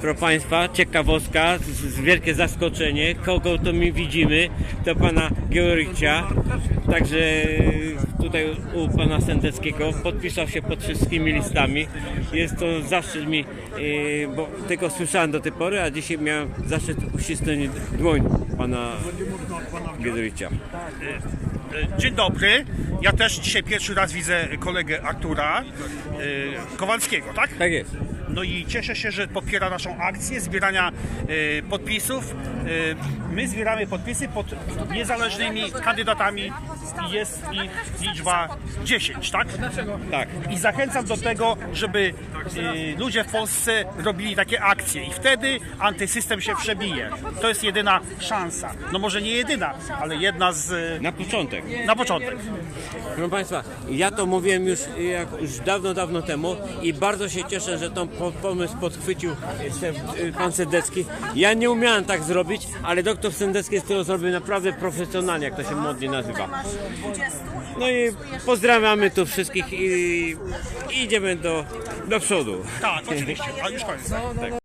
Proszę Państwa, ciekawostka, z, z wielkie zaskoczenie. Kogo to my widzimy? To Pana Georgicia. Także tutaj u Pana Sendeckiego podpisał się pod wszystkimi listami. Jest to zaszczyt mi, yy, bo tego słyszałem do tej pory, a dzisiaj miałem zaszczyt uścisnąć dłoń Pana Georgicia. Dzień dobry. Ja też dzisiaj pierwszy raz widzę kolegę Artura y, Kowalskiego, tak? Tak jest. No i cieszę się, że popiera naszą akcję zbierania y, podpisów. Y, my zbieramy podpisy pod niezależnymi kandydatami. Jest ich liczba 10, tak? Tak. I zachęcam do tego, żeby y, ludzie w Polsce robili takie akcje i wtedy antysystem się przebije. To jest jedyna szansa. No może nie jedyna, ale jedna z... Na początek. Na początek. Proszę Państwa, ja to mówiłem już, jak, już dawno, dawno temu i bardzo się cieszę, że ten po, pomysł podchwycił y, pan Sendecki. Ja nie umiałem tak zrobić, ale doktor Sendecki to zrobił naprawdę profesjonalnie, jak to się modnie nazywa. No i pozdrawiamy tu wszystkich i, i idziemy do, do przodu. Tak, oczywiście. A już koniec.